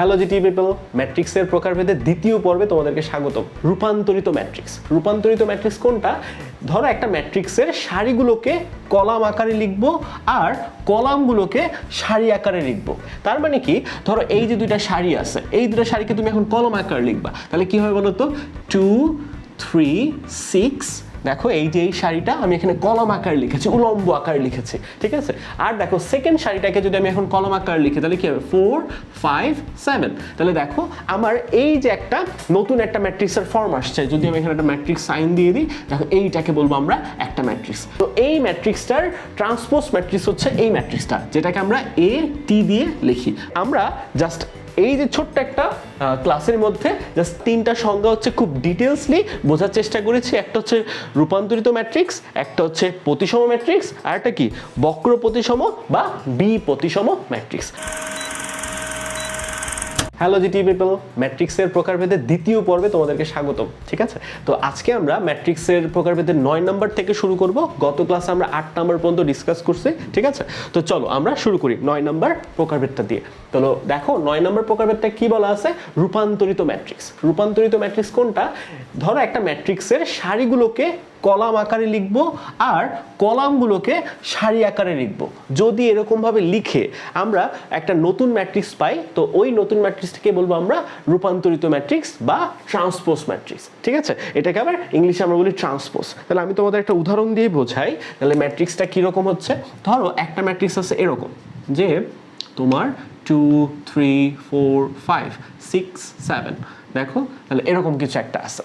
Hello GT people ম্যাট্রিক্সের প্রকারভেদে দ্বিতীয় পর্বে তোমাদেরকে স্বাগত রূপান্তরিত ম্যাট্রিক্স। রূপান্তরিত ম্যাট্রিক্স কোনটা? ধরো একটা ম্যাট্রিক্সের সারিগুলোকে কলাম আকারে লিখব আর কলামগুলোকে সারি আকারে লিখব। তার মানে কি? ধরো এই যে দুইটা সারি আছে, এই দুটো সারিকে তুমি এখন কলম আকারে লিখবা। তাহলে কি হবে বলো তো? টু থ্রি সিক্স দেখো এই যে এই শাড়িটা আমি এখানে কলম আকার লিখেছি, উলম্ব আকারে লিখেছি, ঠিক আছে? আর দেখো সেকেন্ড শাড়িটাকে যদি আমি এখন কলম আকার লিখি, তাহলে কি হবে? ফোর ফাইভ সেভেন তাহলে দেখো আমার এই যে একটা নতুন একটা ম্যাট্রিক্সের ফর্ম আসছে, যদি আমি এখানে একটা ম্যাট্রিক্স সাইন দিয়ে দিই, দেখো এইটাকে বলব আমরা একটা ম্যাট্রিক্স তো এই ম্যাট্রিক্সটার ট্রান্সপোজ ম্যাট্রিক্স হচ্ছে এই ম্যাট্রিক্সটা যেটাকে আমরা এ টি দিয়ে লিখি। আমরা জাস্ট এই যে ছোট্ট একটা ক্লাসের মধ্যে জাস্ট তিনটা সংজ্ঞা হচ্ছে খুব ডিটেলসলি বোঝার চেষ্টা করেছি। একটা হচ্ছে রূপান্তরিত ম্যাট্রিক্স একটা হচ্ছে প্রতিসম ম্যাট্রিক্স আর একটা কি? বক্র প্রতিসম বা বি প্রতিসম ম্যাট্রিক্স হ্যালো জিটি পিপল ম্যাট্রিক্সের প্রকারভেদে দ্বিতীয় পর্বে তোমাদেরকে স্বাগতম, ঠিক আছে? তো আজকে আমরা ম্যাট্রিক্সের প্রকারভেদের নয় নম্বর থেকে শুরু করব। গত ক্লাসে আমরা আট নম্বর পর্যন্ত ডিসকাস করছি, ঠিক আছে? তো চলো, আমরা শুরু করি নয় নম্বর প্রকারভেদটা দিয়ে। চলো, দেখো, নয় নম্বর প্রকারভেদটা কি বলা আছে? রূপান্তরিত ম্যাট্রিক্স রূপান্তরিত ম্যাট্রিক্স কোনটা? ধরো একটা ম্যাট্রিক্সের সারিগুলোকে কলাম আকারে লিখব আর কলামগুলোকে সারি আকারে লিখব। যদি এরকমভাবে লিখে আমরা একটা নতুন ম্যাট্রিক্স পাই, তো ওই নতুন ম্যাট্রিক্সটাকে বলব আমরা রূপান্তরিত ম্যাট্রিক্স বা ট্রান্সপোজ ম্যাট্রিক্স। ঠিক আছে? এটাকে আবার ইংলিশে আমরা বলি ট্রান্সপোজ। তাহলে আমি তোমাদের একটা উদাহরণ দিয়ে বোঝাই, তাহলে ম্যাট্রিক্সটা কীরকম হচ্ছে? ধরো একটা ম্যাট্রিক্স আছে এরকম, যে তোমার two, three, four, five, six, seven, দেখো? তাহলে এরকম কিছু একটা আছে।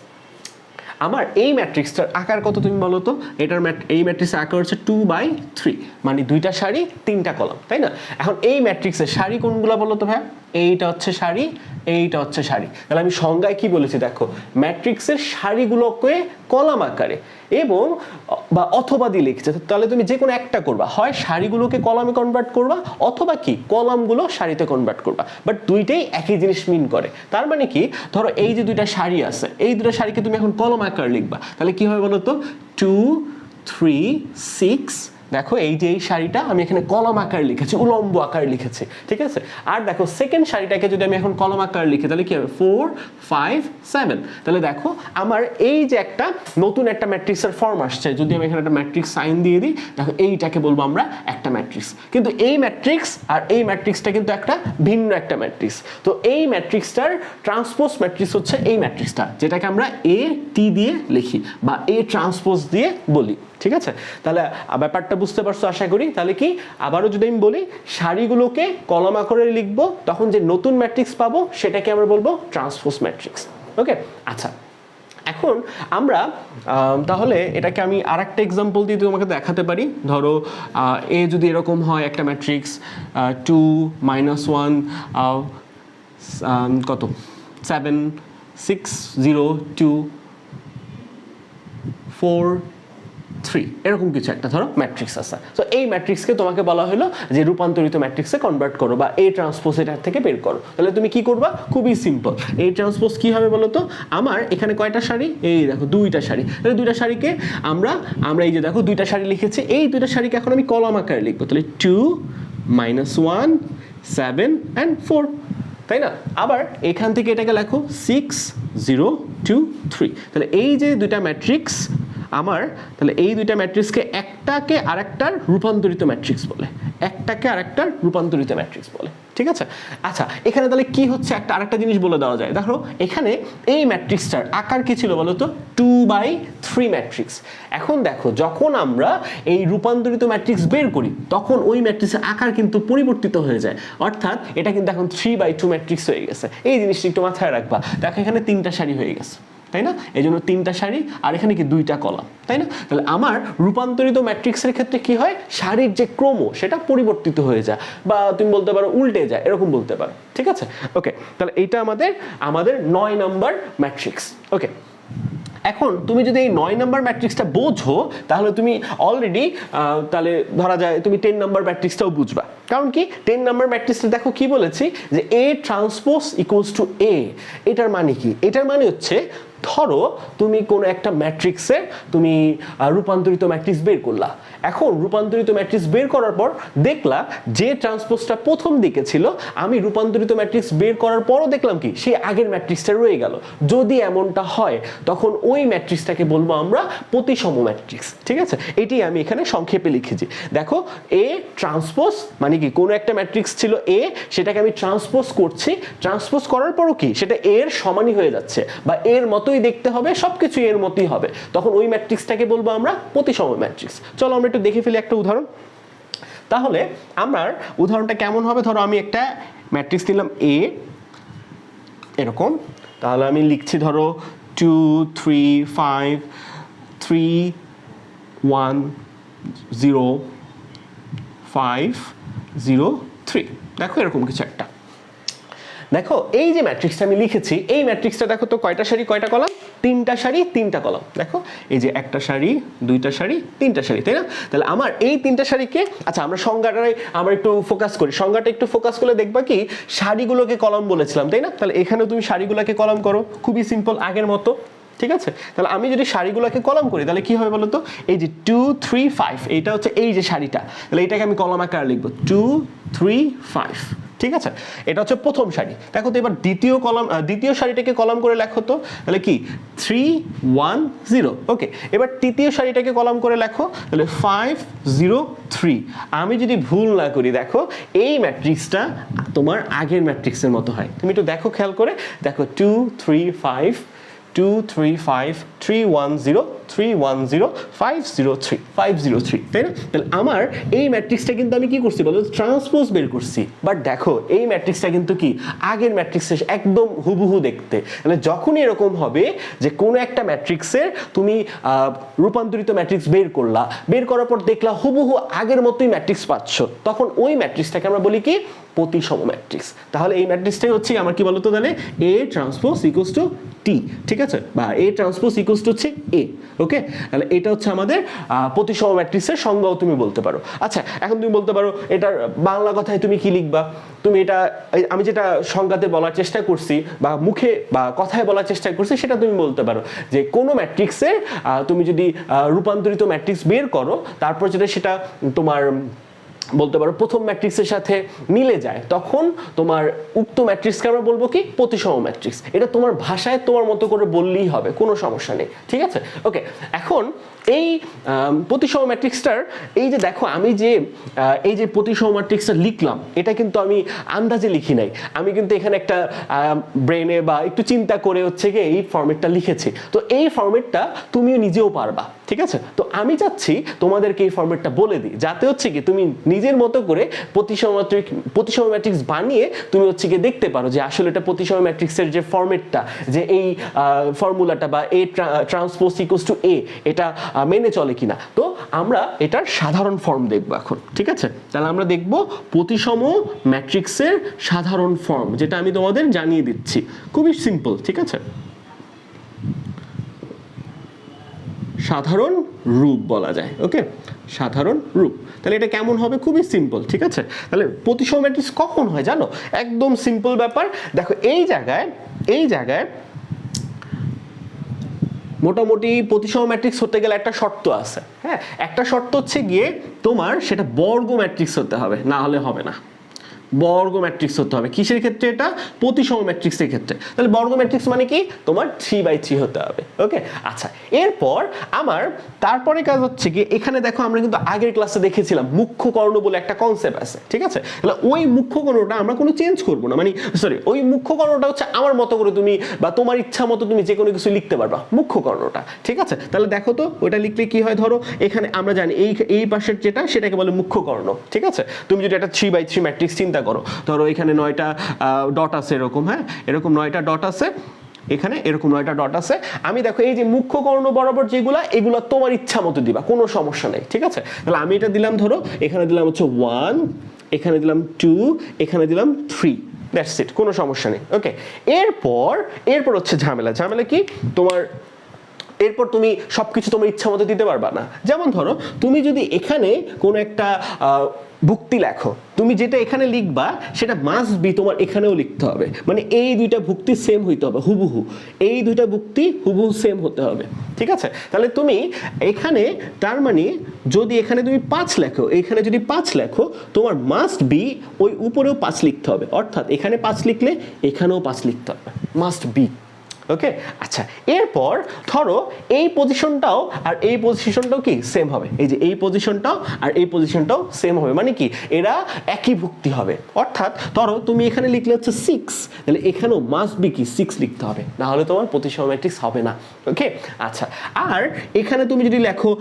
আমার এই ম্যাট্রিক্সটার আকার কত তুমি বলো তো? এটার এই ম্যাট্রিক্সের আকার হচ্ছে টু বাই থ্রি মানে দুইটা শাড়ি তিনটা কলম, তাই না? এখন এই ম্যাট্রিক্সের শাড়ি কোনগুলো বলো তো ভাই এইটা হচ্ছে শাড়ি এইটা হচ্ছে শাড়ি তাহলে আমি সংজ্ঞায় কি বলেছি দেখো? ম্যাট্রিক্সের শাড়িগুলোকে কলম আকারে এবং, বা অথবা দিয়ে লিখছে। তাহলে তুমি যে কোনো একটা করবা। হয় শাড়িগুলোকে কলমে কনভার্ট করবা, অথবা কি? কলমগুলো শাড়িতে কনভার্ট করবা। বাট দুইটাই একই জিনিস মিন করে। তার মানে কি? ধরো এই যে দুইটা শাড়ি আছে, এই দুটো শাড়িকে তুমি এখন কলম আকার লিখবা। তাহলে কি হবে বলো তো টু থ্রি সিক্স দেখো এই যে এই শাড়িটা আমি এখানে কলম আকার লিখেছি, উলম্ব আকার লিখেছি, ঠিক আছে? আর দেখো সেকেন্ড শাড়িটাকে যদি আমি এখন কলম আকারে লিখি, তাহলে কি হবে? ফোর ফাইভ সেভেন তাহলে দেখো আমার এই যে একটা নতুন একটা ম্যাট্রিক্সের ফর্ম আসছে, যদি আমি এখানে একটা ম্যাট্রিক্স সাইন দিয়ে দিই, দেখো এইটাকে বলব আমরা একটা ম্যাট্রিক্স কিন্তু এই ম্যাট্রিক্স আর এই ম্যাট্রিক্সটা কিন্তু একটা ভিন্ন একটা ম্যাট্রিক্স তো এই ম্যাট্রিক্সটার ট্রান্সপোজ ম্যাট্রিক্স হচ্ছে এই ম্যাট্রিক্সটা যেটাকে আমরা এ টি দিয়ে লিখি বা এ ট্রান্সপোজ দিয়ে বলি। ঠিক আছে? তাহলে ব্যাপারটা বুঝতে পারছ আশা করি? তাহলে কি? আবারও যদি আমি বলি সারিগুলোকে কলম আকারে লিখব, তখন যে নতুন ম্যাট্রিক্স পাবো, সেটাকে আমরা বলব ট্রান্সপোজ ম্যাট্রিক্স ওকে আচ্ছা। এখন আমরা তাহলে এটাকে আমি আর একটা এক্সাম্পল দিয়ে তোমাকে দেখাতে পারি। ধরো এ যদি এরকম হয়, একটা ম্যাট্রিক্স টু মাইনাস ওয়ান কত? Seven six zero two four three এরকম কিছু একটা, ধরো ম্যাট্রিক্স আছে। তো এই ম্যাট্রিক্সকে তোমাকে বলা হলো যে রূপান্তরিত ম্যাট্রিক্সে কনভার্ট করো বা এই ট্রান্সপোজ এটার থেকে বের করো। তাহলে তুমি কি করবা? খুবই সিম্পল এই ট্রান্সপোজ কি হবে বলো তো আমার এখানে কয়টা শাড়ি এই দেখো, দুইটা শাড়ি তাহলে দুইটা শাড়িকে আমরা আমরা এই যে দেখো, দুইটা শাড়ি লিখেছি। এই দুইটা শাড়িকে এখন আমি কলম আকারে লিখব। তাহলে two minus one seven and four তাই না? আবার এখান থেকে এটাকে লেখো সিক্স জিরো টু থ্রি তাহলে এই যে দুইটা ম্যাট্রিক্স আমার, তাহলে এই দুইটা ম্যাট্রিক্সকে একটাকে আরেকটার রূপান্তরিত ম্যাট্রিক্স বলে। একটাকে আরেকটার রূপান্তরিত ম্যাট্রিক্স বলে। ঠিক আছে? আচ্ছা এখানে তাহলে কি হচ্ছে? একটা, আরেকটা জিনিস বলে দেওয়া যায়। দেখো, এখানে এই ম্যাট্রিক্সটার আকার কি ছিল বলো তো টু বাই থ্রি ম্যাট্রিক্স এখন দেখো, যখন আমরা এই রূপান্তরিত ম্যাট্রিক্স বের করি, তখন ওই ম্যাট্রিক্সের আকার কিন্তু পরিবর্তিত হয়ে যায়। অর্থাৎ এটা কিন্তু এখন থ্রি বাই টু ম্যাট্রিক্স হয়ে গেছে। এই জিনিসটি একটু মাথায় রাখবা। দেখো, এখানে তিনটা সারি হয়ে গেছে। তাই না? এই জন্য তিনটা সারি আর এখানে কি দুইটা কলাম, তাই না? তাহলে আমার রূপান্তরিত ম্যাট্রিক্সের ক্ষেত্রে কি হয়? সারির যে ক্রম, সেটা পরিবর্তিত হয়ে যায় বা তুমি বলতে পারো উল্টে যায়, এরকম বলতে পারো, ঠিক আছে? ওকে, তাহলে এইটা আমাদের আমাদের নয় নাম্বার ম্যাট্রিক্স, ওকে? এখন তুমি যদি এই নয় নাম্বার ম্যাট্রিক্সটা বোঝো, তাহলে তুমি অলরেডি তাহলে ধরা যায় তুমি টেন নাম্বার ম্যাট্রিক্সটাও বুঝবা। কারণ কি? টেন নাম্বার ম্যাট্রিক্সটা দেখো কি বলেছি? যে A transpose equals to A এটার মানে কি? এটার মানে হচ্ছে ধরো তুমি কোনো একটা ম্যাট্রিক্সে তুমি রূপান্তরিত ম্যাট্রিক্স বের করলা। এখন রূপান্তরিত ম্যাট্রিক্স বের করার পর দেখলা যে ট্রান্সপোজটা প্রথম দিকে ছিল, আমি রূপান্তরিত ম্যাট্রিক্স বের করার পরও দেখলাম কি, সেই আগের ম্যাট্রিক্সটা রয়ে গেল। যদি এমনটা হয়, তখন ওই ম্যাট্রিক্সটাকে বলব আমরা প্রতিসম ম্যাট্রিক্স, ঠিক আছে? এটি আমি এখানে সংক্ষেপে লিখেছি। দেখো, এ ট্রান্সপোজ মানে কি, কোনো একটা ম্যাট্রিক্স ছিল এ, সেটাকে আমি ট্রান্সপোজ করছি। ট্রান্সপোজ করার পরও কি, সেটা এর সমানই হয়ে যাচ্ছে বা এর মতোই দেখতে হবে সব সবকিছু এর মতোই হবে। তখন ওই ম্যাট্রিক্সটাকে বলব আমরা প্রতিসম ম্যাট্রিক্স। চলো আমরা একটু দেখে ফেলি একটা উদাহরণ। তাহলে আমার উদাহরণটা কেমন হবে? ধরো আমি একটা ম্যাট্রিক্স নিলাম এ এরকম। তাহলে আমি লিখছি ধরো two three five three one zero five zero three দেখো এরকম কিছু একটা। দেখো, এই যে ম্যাট্রিক্সটা আমি লিখেছি, এই ম্যাট্রিক্সটা দেখো তো কয়টা সারি, কয়টা কলাম? তিনটা সারি, তিনটা কলাম। দেখো, এই যে একটা সারি, দুইটা সারি, তিনটা সারি, তাই না? তাহলে আমার এই তিনটা সারিকে আচ্ছা আমরা সংজ্ঞাটাই আমরা একটু ফোকাস করি। সংজ্ঞাটা একটু ফোকাস করলে দেখবা কি, সারিগুলোকে কলম বলেছিলাম, তাই না? তাহলে এখানেও তুমি সারিগুলোকে কলম করো। খুবই সিম্পল আগের মতো, ঠিক আছে? তাহলে আমি যদি সারিগুলোকে কলম করি, তাহলে কি হবে বলতো? এই যে টু থ্রি ফাইভ এইটা হচ্ছে এই যে সারিটা। তাহলে এটাকে আমি কলম আকারে লিখব। টু থ্রি ফাইভ ঠিক আছে? এটা হচ্ছে প্রথম সারি। দেখো তো এবার দ্বিতীয় কলম দ্বিতীয় সারিটাকে কলম করে লেখো তো। তাহলে কি? Three, one, zero. ওকে, এবার তৃতীয় সারিটাকে কলম করে লেখো। তাহলে ফাইভ, জিরো, থ্রি। আমি যদি ভুল না করি, দেখো, এই ম্যাট্রিক্সটা তোমার আগের ম্যাট্রিক্সের মতো হয়। তুমি একটু দেখো, খেয়াল করে। দেখো two three five two three five three one zero three one zero five zero three five zero three তাই না? তাহলে আমার এই ম্যাট্রিক্সটা কিন্তু আমি কি করছি বলো? ট্রান্সপোজ বের করছি। বাট দেখো, এই ম্যাট্রিক্সটা কিন্তু কি? আগের ম্যাট্রিক্সের একদম হুবহু দেখতে। তাহলে যখনই এরকম হবে যে কোনো একটা ম্যাট্রিক্সের তুমি রূপান্তরিত ম্যাট্রিক্স বের করলা, বের করার পর দেখলা হুবহু আগের মতোই ম্যাট্রিক্স পাচ্ছ। তখন ওই ম্যাট্রিক্সটাকে আমরা বলি কি? প্রতিসম ম্যাট্রিক্স তাহলে এই ম্যাট্রিক্সটাই হচ্ছে আমার কি বলতো তাহলে? A transpose equals to T ঠিক আছে? বা এ ট্রান্সপোজ ইকুয়ালস টু হচ্ছে এ ওকে তাহলে এটা হচ্ছে আমাদের প্রতিসম ম্যাট্রিক্সের সংজ্ঞাও তুমি বলতে পারো। আচ্ছা এখন তুমি বলতে পারো, এটার বাংলা কথায় তুমি কি লিখবা? তুমি এটা আমি যেটা সংজ্ঞাতে বলার চেষ্টা করছি বা মুখে বা কথায় বলার চেষ্টা করছি, সেটা তুমি বলতে পারো। যে কোনো ম্যাট্রিক্সের তুমি যদি রূপান্তরিত ম্যাট্রিক্স বের করো, তারপর যেটা সেটা তোমার বলতে পারো, প্রথম ম্যাট্রিক্সের সাথে মিলে যায়, তখন তোমার উক্ত ম্যাট্রিক্সকে আমরা বলব কি? প্রতিসম ম্যাট্রিক্স। এটা তোমার ভাষায় তোমার মতো করে বললেই হবে, কোনো সমস্যা নেই, ঠিক আছে? ওকে এখন এই প্রতিসম ম্যাট্রিক্সটার, এই যে দেখো, আমি যে এই যে প্রতিসম ম্যাট্রিক্সটা লিখলাম, এটা কিন্তু আমি আন্দাজে লিখি নাই। আমি কিন্তু এখানে একটা ব্রেনে বা একটু চিন্তা করে হচ্ছে কি এই ফর্মেটটা লিখেছি। তো এই ফর্মেটটা তুমিও নিজেও পারবা, ঠিক আছে? তো আমি চাচ্ছি তোমাদেরকে এই ফর্মেটটা বলে দিই, যাতে হচ্ছে কি তুমি নিজের মতো করে প্রতিসম প্রতিসম ম্যাট্রিক্স বানিয়ে তুমি হচ্ছে কি দেখতে পারো যে আসলে এটা প্রতিসম ম্যাট্রিক্সের যে ফর্মেটটা যে এই ফর্মুলাটা বা A transpose equals to A এটা মেনে চলে কিনা। তো আমরা এটার সাধারণ ফর্ম দেখব এখন, ঠিক আছে? তাহলে আমরা দেখব প্রতিসম ম্যাট্রিক্সের সাধারণ ফর্ম যেটা আমি তোমাদের জানিয়ে দিচ্ছি। খুবই সিম্পল ঠিক আছে? সাধারণ রূপ বলা যায়, ওকে? সাধারণ রূপ। তাহলে এটা কেমন হবে? খুবই সিম্পল ঠিক আছে? তাহলে প্রতিসম ম্যাট্রিক্স কখন হয় জানো? একদম সিম্পল ব্যাপার। দেখো, এই জায়গায় এই জায়গায় মোটামুটি প্রতিসম ম্যাট্রিক্স হতে গেলে একটা শর্ত আছে হ্যাঁ? একটা শর্ত হচ্ছে গিয়ে তোমার সেটা বর্গ ম্যাট্রিক্স হতে হবে, না হলে হবে না। বর্গ ম্যাট্রিক্স হতে হবে। কিসের ক্ষেত্রে এটা? প্রতিসম ম্যাট্রিক্সের ক্ষেত্রে। তাহলে বর্গ ম্যাট্রিক্স মানে কি? তোমার থ্রি বাই থ্রি হতে হবে। ওকে আচ্ছা এরপর আমার তারপরে কাজ হচ্ছে কি? এখানে দেখো আমরা কিন্তু আগের ক্লাসে দেখেছিলাম মুখ্য কর্ণ বলে একটা কনসেপ্ট আছে। ঠিক আছে? তাহলে ওই মুখ্য কর্ণটা আমরা কোনো চেঞ্জ করব না। মানে সরি ওই মুখ্য কর্ণটা হচ্ছে আমার মতো করে তুমি বা তোমার ইচ্ছা মতো তুমি যে কোনো কিছু লিখতে পারবা। মুখ্য কর্ণটা ঠিক আছে? তাহলে দেখো তো, ওটা লিখলে কি হয় ধরো? এখানে আমরা জানি এই এই পাশের যেটা, সেটাকে বলে মুখ্য কর্ণ ঠিক আছে? তুমি যদি একটা থ্রি বাই থ্রি ম্যাট্রিক্স চিন্তা করো। ধরো এখানে নয়টা ডট আছে এরকম হ্যাঁ? এরকম নয়টা ডট আছে। এখানে এরকম নয়টা ডট আছে। আমি দেখো, এই যে মুখ্য কর্ণ বরাবর যেগুলা, এগুলো তোমার ইচ্ছা মতো দিবা, কোনো সমস্যা নেই, ঠিক আছে? তাহলে আমি এটা দিলাম, ধরো, এখানে দিলাম হচ্ছে ওয়ান এখানে দিলাম টু এখানে দিলাম থ্রি দ্যাটস ইট কোনো সমস্যা নেই ওকে এরপর এরপর হচ্ছে ঝামেলা ঝামেলা কি? তোমার, এরপর তুমি সবকিছু তোমার ইচ্ছা মতো দিতে পারবা না। যেমন ধরো, তুমি যদি এখানে কোনো একটা ভুক্তি লেখো। তুমি যেটা এখানে লিখবা, সেটা মাস্ট বি তোমার এখানেও লিখতে হবে। মানে এই দুইটা ভুক্তি সেম হইতে হবে, হুবহু। এই দুইটা ভুক্তি হুবহু সেম হতে হবে। ঠিক আছে? তাহলে তুমি এখানে, তার মানে যদি এখানে তুমি পাঁচ লেখো, এখানে যদি পাঁচ লেখো, তোমার মাস্ট বি ওই উপরেও পাঁচ লিখতে হবে। অর্থাৎ এখানে পাঁচ লিখলে এখানেও পাঁচ লিখতে হবে। মাস্ট বি ওকে আচ্ছা এরপর ধরো এই পজিশনটাও আর এই পজিশনটাও কি? সেম হবে। এই যে এই পজিশনটাও আর এই পজিশনটাও সেম হবে। মানে কি? এরা একই ভুক্তি হবে। অর্থাৎ ধরো তুমি এখানে লিখলে হচ্ছে সিক্স তাহলে এখানেও মাস্ট বি কি? সিক্স লিখতে হবে। না হলে তোমার প্রতিসম ম্যাট্রিক্স হবে না। ওকে আচ্ছা আর এখানে তুমি যদি লেখো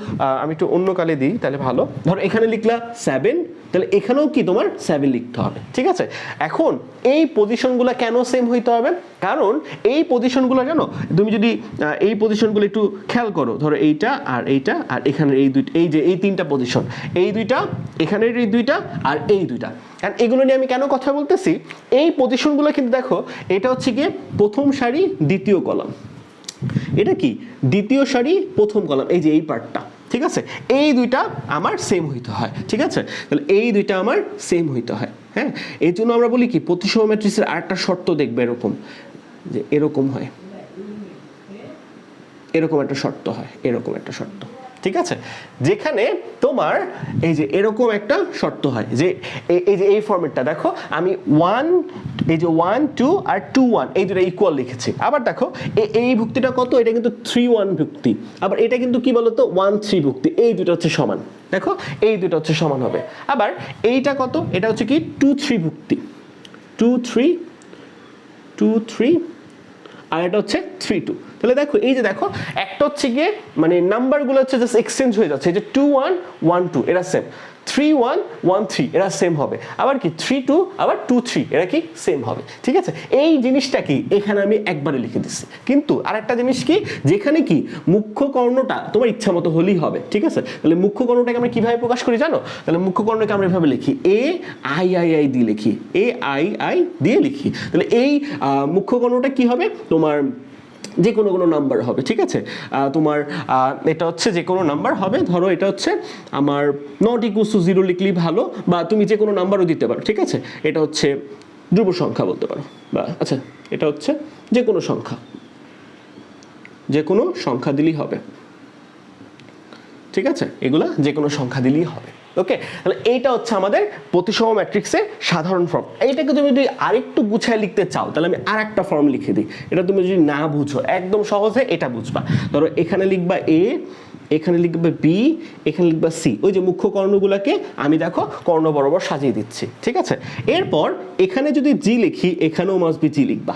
আমি একটু অন্য কালে দিই, তাহলে ভালো। ধরো এখানে লিখলা সেভেন তাহলে এখানেও কি তোমার সেভেন লিখতে হবে। ঠিক আছে? এখন এই পজিশনগুলো কেন সেম হইতে হবে? কারণ এই পজিশনগুলো জানো, তুমি যদি এই পজিশনগুলো একটু খেয়াল করো, ধরো এইটা আর এইটা আর এখানের এই দুইটা, এই যে এই তিনটা পজিশন এই দুইটা, এখানের এই দুইটা আর এই দুইটা। কারণ এগুলো নিয়ে আমি কেন কথা বলতেছি? এই পজিশনগুলো কিন্তু দেখো, এটা হচ্ছে গিয়ে প্রথম সারি, দ্বিতীয় কলাম। এটা কি? দ্বিতীয় সারি, প্রথম কলাম, এই যে এই পার্টটা ঠিক আছে? এই দুইটা আমার সেম হইতে হয়, ঠিক আছে? তাহলে এই দুইটা আমার সেম হইতে হয় হ্যাঁ? এই জন্য আমরা বলি কি প্রতিসম ম্যাট্রিক্সের আরেকটা শর্ত দেখবে এরকম। যে এরকম হয়। এরকম একটা শর্ত হয়, এরকম একটা শর্ত। ঠিক আছে? যেখানে তোমার এই যে এরকম একটা শর্ত হয়, যে এই- যে এই ফর্মেটটা দেখো, আমি ওয়ান এই যে ওয়ান টু আর টু ওয়ান এই দুটো ইকুয়াল লিখেছি। আবার দেখো এই ভুক্তিটা কত? এটা কিন্তু থ্রি ওয়ান ভুক্তি। আবার এটা কিন্তু কি বলতো? ওয়ান থ্রি ভুক্তি। এই দুটো হচ্ছে সমান। দেখো, এই দুটো হচ্ছে সমান হবে। আবার এইটা কত? এটা হচ্ছে কি? টু থ্রি ভুক্তি। টু থ্রি টু থ্রি আর এটা হচ্ছে থ্রি টু তাহলে দেখো, এই যে দেখো, একটা হচ্ছে গিয়ে মানে নাম্বারগুলো হচ্ছে জাস্ট এক্সচেঞ্জ হয়ে যাচ্ছে। এই যে টু ওয়ান ওয়ান টু এরা same three one one three এরা সেম হবে। আবার কি? থ্রি টু আবার টু থ্রি এরা কি? সেম হবে। ঠিক আছে? এই জিনিসটা কি? এখানে আমি একবারে লিখে দিচ্ছি। কিন্তু আরেকটা জিনিস কি? যেখানে কি? মুখ্য কর্ণটা তোমার ইচ্ছা মতো হলেই হবে। ঠিক আছে? তাহলে মুখ্য কর্ণটাকে আমরা কীভাবে প্রকাশ করি জানো? তাহলে মুখ্য কর্ণকে আমরা এভাবে লিখি। এ আই আই আই দিয়ে লিখি। এ আই আই দিয়ে লিখি। তাহলে এই মুখ্য কর্ণটা কি হবে? তোমার যে কোনো কোনো নাম্বার হবে, ঠিক আছে? তোমার এটা হচ্ছে যে কোনো নাম্বার হবে, ধরো এটা হচ্ছে আমার নট ইকুয়ালস টু জিরো লিখলেই ভালো, বা তুমি যে কোনো নাম্বারও দিতে পারো, ঠিক আছে? এটা হচ্ছে ধ্রুব সংখ্যা বলতে পারো, বা আচ্ছা এটা হচ্ছে যে কোনো সংখ্যা। যে কোনো সংখ্যা দিলেই হবে, ঠিক আছে? এগুলা যে কোনো সংখ্যা দিলেই হবে। ওকে তাহলে এইটা হচ্ছে আমাদের প্রতিসম ম্যাট্রিক্সের সাধারণ ফর্ম এইটাকে তুমি যদি আরেকটু গুছায় লিখতে চাও, তাহলে আমি আর একটা ফর্ম লিখে দিই। এটা তুমি যদি না বুঝো, একদম সহজে এটা বুঝবা। ধরো এখানে লিখবা এ এখানে লিখবে বি এখানে লিখবা সি ওই যে মুখ্য কর্ণগুলোকে আমি দেখো কর্ণ বরাবর সাজিয়ে দিচ্ছি, ঠিক আছে? এরপর এখানে যদি জি লিখি, এখানেও মাস্ট বি জি লিখবা।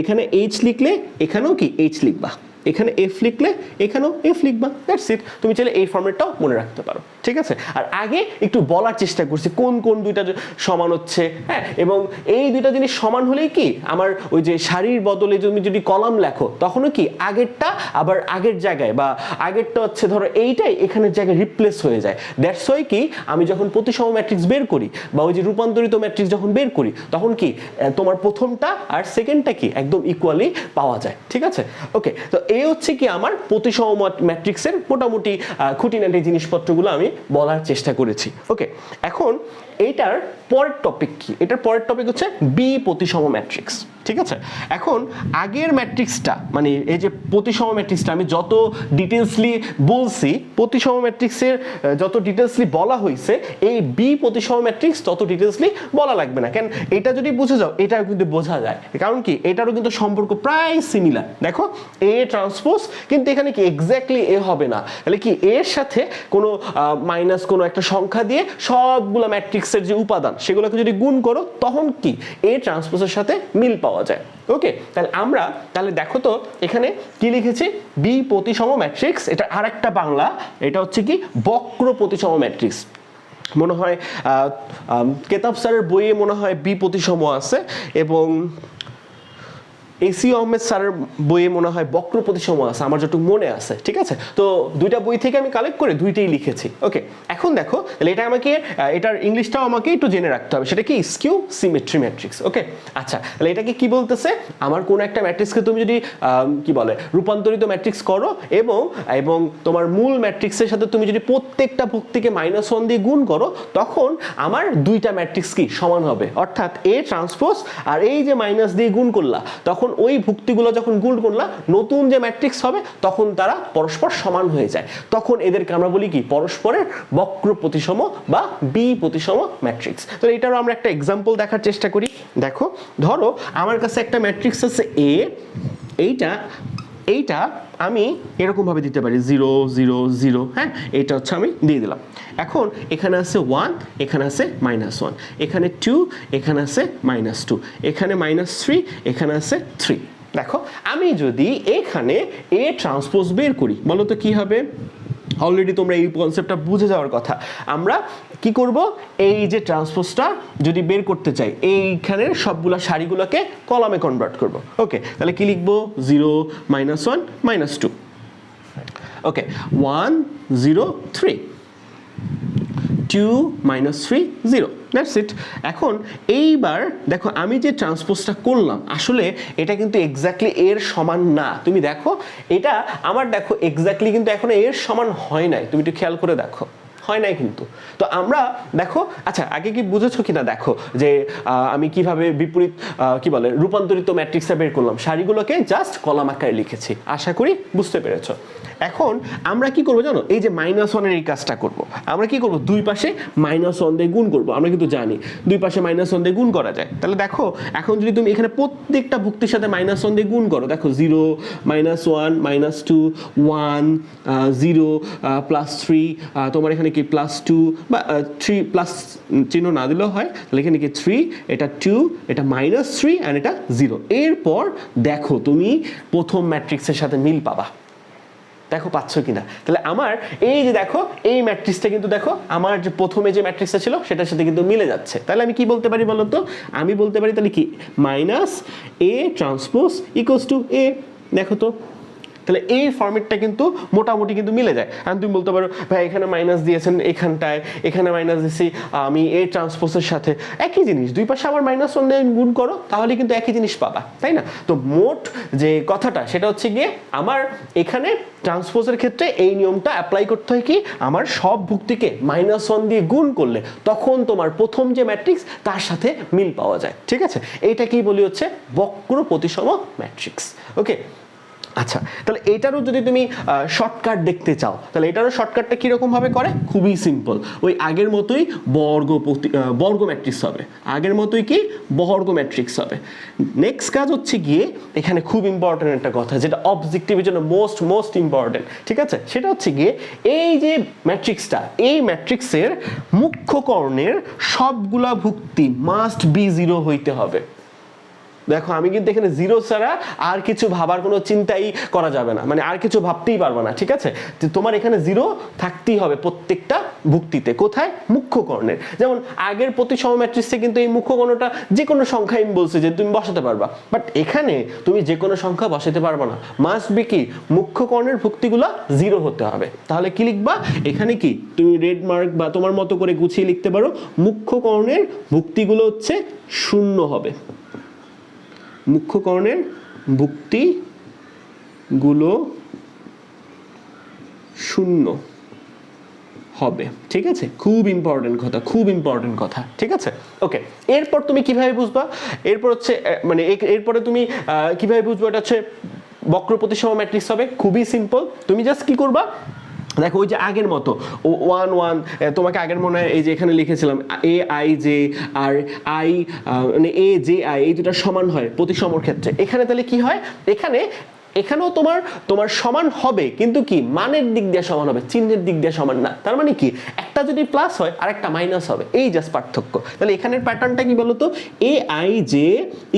এখানে এইচ লিখলে, এখানেও কি এইচ লিখবা। এখানে এফ লিখলে, এখানেও এফ লিখবা। দ্যাটস ইট তুমি চাইলে এই ফর্মেটটাও মনে রাখতে পারো। ঠিক আছে? আর আগে একটু বলার চেষ্টা করছি, কোন কোন দুইটা সমান হচ্ছে? হ্যাঁ এবং এই দুইটা জিনিস সমান হলেই কি? আমার ওই যে শাড়ির বদলে তুমি যদি কলাম লেখো, তখনও কি আগেরটা আবার আগের জায়গায় বা আগেরটা হচ্ছে ধরো এইটাই, এখানের জায়গায় রিপ্লেস হয়ে যায়। দ্যাটস ওয়াই কি? আমি যখন প্রতিসম ম্যাট্রিক্স বের করি বা ওই যে রূপান্তরিত ম্যাট্রিক্স যখন বের করি, তখন কি তোমার প্রথমটা আর সেকেন্ডটা কি একদম ইকুয়ালি পাওয়া যায়। ঠিক আছে? ওকে তো এই হচ্ছে কি আমার প্রতিসম ম্যাট্রিক্সের মোটামুটি খুঁটিনাটি জিনিসপত্রগুলো আমি বলার চেষ্টা করেছি। ওকে এখন এইটার পরের টপিক কি? এটার পরের টপিক হচ্ছে বি প্রতিসম ম্যাট্রিক্স ঠিক আছে? এখন আগের ম্যাট্রিক্সটা মানে এই যে প্রতিসম ম্যাট্রিক্সটা, আমি যত ডিটেলসলি বলছি, প্রতিসম ম্যাট্রিক্সের যত ডিটেলসলি বলা হয়েছে এই বি প্রতিসম ম্যাট্রিক্স তত ডিটেলসলি বলা লাগবে না। কেন? এটা যদি বুঝে যাও, এটাও কিন্তু বোঝা যায়। কারণ কি? এটারও কিন্তু সম্পর্ক প্রায় সিমিলার দেখো এ ট্রান্সপোজ কিন্তু এখানে কি এক্স্যাক্টলি এ হবে না। তাহলে কি এর সাথে কোনো মাইনাস কোনো একটা সংখ্যা দিয়ে সবগুলো ম্যাট্রিক্সের যে উপাদান, সেগুলোকে যদি গুণ করো, তখন কি? এ ট্রান্সপোজের সাথে মিল পাওয়া যায়। ওকে তাহলে আমরা, তাহলে দেখো তো, এখানে কি লিখেছি? বি প্রতিসম ম্যাট্রিক্স এটা আর একটা বাংলা, এটা হচ্ছে কি? বক্র প্রতিসম ম্যাট্রিক্স মনে হয় কেতাব স্যারের বইয়ে মনে হয় বি প্রতিসম আছে, এবং এসি আহমেদ স্যারের বইয়ে মনে হয় বক্র প্রতিসম আছে, আমার যতটুকু মনে আছে, ঠিক আছে? তো দুইটা বই থেকে আমি কালেক্ট করে দুইটাই লিখেছি ওকে এখন দেখো, তাহলে এটা আমাকে এটার ইংলিশটাও আমাকে একটু জেনে রাখতে হবে, সেটা কি? স্কিউ সিমেট্রি ম্যাট্রিক্স ওকে আচ্ছা তাহলে এটাকে কি বলতেছে? আমার কোন একটা ম্যাট্রিক্সকে তুমি যদি কি বলে, রূপান্তরিত ম্যাট্রিক্স করো, এবং এবং তোমার মূল ম্যাট্রিক্সের সাথে তুমি যদি প্রত্যেকটা ভুক্তিকে মাইনাস ওয়ান দিয়ে গুণ করো, তখন আমার দুইটা ম্যাট্রিক্স কি? সমান হবে, অর্থাৎ এ ট্রান্সপোজ আর এই যে মাইনাস দিয়ে গুণ করলা, তখন ওই ভুক্তিগুলো যখন গুল করলা, নতুন যে ম্যাট্রিক্স হবে, তখন তারা পরস্পর সমান হয়ে যায়। তখন এদেরকে আমরা বলি কি? পরস্পরের বক্র প্রতিসম বা বি প্রতিসম ম্যাট্রিক্স তো এটারও আমরা একটা এক্সাম্পল দেখার চেষ্টা করি। দেখো, ধরো, আমার কাছে একটা ম্যাট্রিক্স আছে এ এইটা এইটা আমি এরকমভাবে দিতে পারি জিরো জিরো জিরো হ্যাঁ? এটা হচ্ছে আমি দিয়ে দিলাম। এখন এখানে আছে ওয়ান এখানে আছে মাইনাস ওয়ান এখানে টু এখানে আছে মাইনাস টু এখানে মাইনাস থ্রি এখানে আছে থ্রি দেখো, আমি যদি এখানে এ ট্রান্সপোজ বের করি বলো তো কী হবে? অলরেডি তোমরা এই কনসেপ্টটা বুঝে যাওয়ার কথা। আমরা কি করব? এই যে ট্রান্সপোজটা যদি বের করতে চাই এইখানের সবগুলা সারিগুলোকে কলামে কনভার্ট করব। ওকে তাহলে কি লিখব? Zero minus one minus two okay one zero three two minus three zero that's it এখন এইবার দেখো, আমি যে ট্রান্সপোজটা করলাম, আসলে এটা কিন্তু এক্স্যাক্টলি এর সমান না। তুমি দেখো, এটা আমার দেখো এক্স্যাক্টলি কিন্তু এখন এর সমান হয় নাই। তুমি একটু খেয়াল করে দেখো। হয় নাই কিন্তু। তো আমরা, দেখো আচ্ছা আগে কি বুঝেছ কিনা দেখো যে আমি কীভাবে বিপরীত কি বলে, রূপান্তরিত ম্যাট্রিক্সটা বের করলাম। সারিগুলোকে জাস্ট কলাম আকারে লিখেছি। আশা করি বুঝতে পেরেছ। এখন আমরা কি করব জানো? এই যে মাইনাস ওয়ানের এই কাজটা করব। আমরা কি করব? দুই পাশে মাইনাস ওয়ান দিয়ে গুণ করব। আমরা কিন্তু জানি দুই পাশে মাইনাস ওয়ান দিয়ে গুণ করা যায়। তাহলে দেখো, এখন যদি তুমি এখানে প্রত্যেকটা ভুক্তির সাথে মাইনাস ওয়ান দিয়ে গুণ করো, দেখো zero minus one minus two one zero plus three তোমার এখানে কি প্লাস টু বা থ্রি প্লাস চিহ্ন না দিলেও হয়। তাহলে এখানে কি থ্রি এটা টু এটা মাইনাস থ্রি অ্যান্ড এটা জিরো এরপর দেখো তুমি প্রথম ম্যাট্রিক্সের সাথে মিল পাবা। দেখো পাচ্ছ কিনা? তাহলে আমার এই যে দেখো, এই ম্যাট্রিক্সটা কিন্তু দেখো, আমার যে প্রথমে যে ম্যাট্রিক্সটা ছিল, সেটার সাথে কিন্তু মিলে যাচ্ছে। তাহলে আমি কি বলতে পারি বলো তো? আমি বলতে পারি তাহলে কি? Minus A transpose equals to A দেখো তো তাহলে এই ফর্মেটটা কিন্তু মোটামুটি কিন্তু মিলে যায়। আর তুমি বলতে পারো, ভাই, এখানে মাইনাস দিয়েছেন এখানটায়, এখানে মাইনাস দিয়েছি আমি এ ট্রান্সপোজের সাথে। একই জিনিস, দুই পাশে আবার মাইনাস ওয়ান দিয়ে গুণ করো, তাহলে কিন্তু একই জিনিস পাবা, তাই না? তো মোট যে কথাটা, সেটা হচ্ছে গিয়ে আমার এখানে ট্রান্সপোজের ক্ষেত্রে এই নিয়মটা অ্যাপ্লাই করতে হয় কি? আমার সব ভুক্তিকে মাইনাস ওয়ান দিয়ে গুণ করলে তখন তোমার প্রথম যে ম্যাট্রিক্স তার সাথে মিল পাওয়া যায়, ঠিক আছে? এইটাকেই বলি হচ্ছে বক্র প্রতিসম ম্যাট্রিক্স ওকে আচ্ছা তাহলে এটারও যদি তুমি শর্টকাট দেখতে চাও, তাহলে এটারও শর্টকাটটা কীরকম ভাবে করে? খুবই সিম্পল ওই আগের মতোই বর্গ বর্গ ম্যাট্রিক্স হবে। আগের মতোই কি? বর্গ ম্যাট্রিক্স হবে। নেক্সট কাজ হচ্ছে গিয়ে, এখানে খুব ইম্পর্টেন্ট একটা কথা, যেটা অবজেক্টিভের জন্য মোস্ট মোস্ট ইম্পর্টেন্ট ঠিক আছে? সেটা হচ্ছে গিয়ে, এই যে ম্যাট্রিক্সটা এই ম্যাট্রিক্সের মুখ্য কর্ণের সবগুলা ভুক্তি মাস্ট বি জিরো হইতে হবে। দেখো, আমি কিন্তু এখানে জিরো ছাড়া আর কিছু ভাবার কোনো চিন্তাই করা যাবে না। মানে আর কিছু ভাবতেই পারব না, ঠিক আছে? যে তোমার এখানে জিরো থাকতেই হবে প্রত্যেকটা ভুক্তিতে, কোথায়? মুখ্য কর্ণের যেমন আগের প্রতিসম ম্যাট্রিক্সে কিন্তু এই মুখ্য কর্ণটা যে কোনো সংখ্যা আমি বলছি যে তুমি বসাতে পারবা। বাট এখানে তুমি যে কোনো সংখ্যা বসাতে পারবে না। মাস্ট বি কি? মুখ্য কর্ণের ভুক্তিগুলো জিরো হতে হবে। তাহলে কি লিখবা? এখানে কি? তুমি রেড মার্ক বা তোমার মতো করে গুছিয়ে লিখতে পারো। মুখ্য কর্ণের ভুক্তিগুলো হচ্ছে শূন্য হবে। মুখ্য কর্ণের ভুক্তিগুলো শূন্য হবে। ঠিক আছে? খুব ইম্পর্টেন্ট কথা, খুব ইম্পর্টেন্ট কথা। ঠিক আছে? ওকে এরপর তুমি কীভাবে বুঝবা? এরপর হচ্ছে মানে এরপরে তুমি কীভাবে বুঝব? এটা হচ্ছে বক্র প্রতিসম ম্যাট্রিক্স হবে। খুবই সিম্পল তুমি জাস্ট কি করবা? দেখো, ওই যে আগের মতো, ও ওয়ান ওয়ান তোমাকে আগের মনে হয় এই যে এখানে লিখেছিলাম এ আই জে আর আই মানে এ জে আই এই দুটা সমান হয় প্রতিসমর ক্ষেত্রে। এখানে তাহলে কি হয়? এখানে এখানেও তোমার তোমার সমান হবে, কিন্তু কি, মানের দিক দিয়ে সমান হবে, চিহ্নের দিক দিয়ে সমান না। তার মানে কি, একটা যদি প্লাস হয় আর একটা মাইনাস হবে। এই জাস্ট পার্থক্য। তাহলে এখানের প্যাটার্নটা কি বলতো? A I J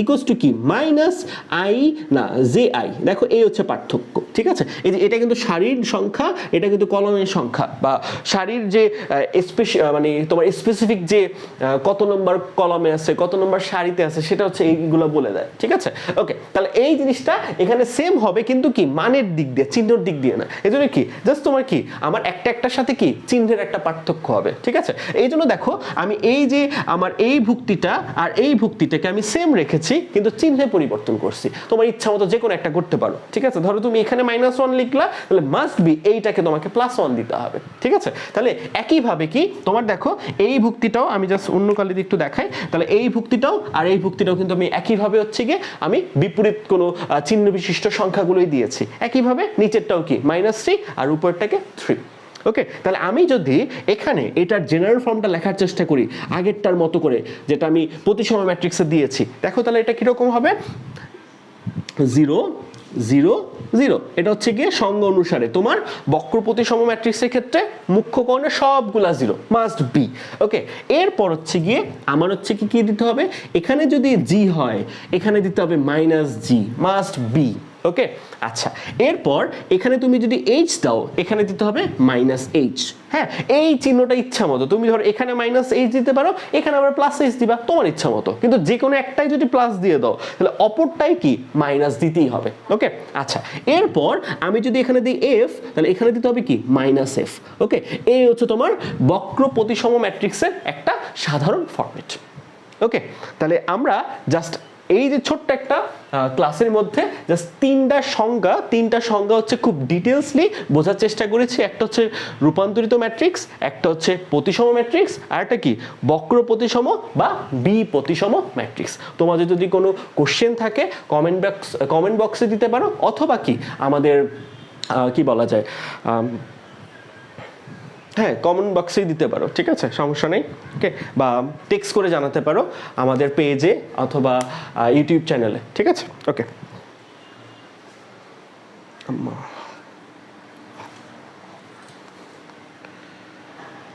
equals to কি? মাইনাস আই না জে আই দেখো, এই হচ্ছে পার্থক্য, ঠিক আছে? এই যে, এটা কিন্তু সারির সংখ্যা, এটা কিন্তু কলমের সংখ্যা। বা সারির যে স্পেশি মানে তোমার স্পেসিফিক যে কত নম্বর কলমে আছে, কত নম্বর সারিতে আছে, সেটা হচ্ছে এইগুলো বলে দেয়, ঠিক আছে? ওকে তাহলে এই জিনিসটা এখানে সেম হবে কিন্তু কি? মানের দিক দিয়ে, চিহ্নের দিক দিয়ে না। এই জন্য কি? জাস্ট তোমার কি? আমার একটা একটার সাথে কি? চিহ্নের একটা পার্থক্য হবে, ঠিক আছে? এই জন্য দেখো, আমি এই যে আমার এই ভুক্তিটা আর এই ভুক্তিটাকে আমি সেম রেখেছি, কিন্তু চিহ্নে পরিবর্তন করছি। তোমার ইচ্ছা মতো যে কোনো একটা করতে পারো, ঠিক আছে? ধরো তুমি এখানে মাইনাস ওয়ান লিখলা, তাহলে মাস্ট বি এইটাকে তোমাকে প্লাস ওয়ান দিতে হবে, ঠিক আছে? তাহলে একইভাবে কি? তোমার দেখো, এই ভুক্তিটাও আমি জাস্ট অন্য কালিতে একটু দেখাই, তাহলে এই ভুক্তিটাও আর এই ভুক্তিটাও কিন্তু আমি একইভাবে হচ্ছে গিয়ে আমি বিপরীত কোনো চিহ্ন বিশিষ্ট সংখ্যাগুলোই দিয়েছি। একইভাবে নিচেরটাও কি? মাইনাস থ্রি আর উপরটাকে থ্রি ওকে তাহলে আমি যদি এখানে এটার জেনারেল ফর্মটা লেখার চেষ্টা করি, আগেরটার মতো করে, যেটা আমি প্রতিসম ম্যাট্রিক্সে দিয়েছি, দেখো তাহলে এটা কীরকম হবে? জিরো জিরো জিরো এটা হচ্ছে গিয়ে সঙ্গ অনুসারে। তোমার বক্র প্রতিসম ম্যাট্রিক্সের ক্ষেত্রে মুখ্য কর্ণে সবগুলা জিরো মাস্ট বি ওকে এরপর হচ্ছে গিয়ে আমার হচ্ছে কি কি দিতে হবে? এখানে যদি জি হয়, এখানে দিতে হবে minus G must be okay আচ্ছা এরপর এখানে তুমি যদি এইচ দাও, এখানে দিতে হবে মাইনাস এইচ হ্যাঁ এই চিহ্নটা ইচ্ছা মতো। তুমি ধরো এখানে মাইনাস এইচ দিতে পারো, এখানে আবার প্লাস এইচ দিবা, তোমার ইচ্ছা মতো। কিন্তু যে কোনো একটাই যদি প্লাস দিয়ে দাও, তাহলে অপরটাই কি? মাইনাস দিতেই হবে। ওকে আচ্ছা এরপর আমি যদি এখানে দিই এফ তাহলে এখানে দিতে হবে কি? মাইনাস এফ ওকে এই হচ্ছে তোমার বক্র প্রতিসম ম্যাট্রিক্সের একটা সাধারণ ফরম্যাট ওকে তাহলে আমরা জাস্ট এই যে ছোট্ট একটা ক্লাসের মধ্যে জাস্ট তিনটা সংজ্ঞা তিনটা সংজ্ঞা হচ্ছে খুব ডিটেলসলি বোঝার চেষ্টা করেছি। একটা হচ্ছে রূপান্তরিত ম্যাট্রিক্স, একটা হচ্ছে প্রতিসম ম্যাট্রিক্স, আর একটা কি? বক্র প্রতিসম বা বি প্রতিসম ম্যাট্রিক্স। তোমাদের যদি কোনো কোশ্চেন থাকে কমেন্ট বক্স কমেন্ট বক্সে দিতে পারো, অথবা কি? আমাদের কি বলা যায়? হ্যাঁ কমন বক্সেই দিতে পারো, ঠিক আছে? সমস্যা নেই ওকে বা টেক্সট করে জানাতে পারো আমাদের পেজে অথবা ইউটিউব চ্যানেলে ঠিক আছে? ওকে আম্মা।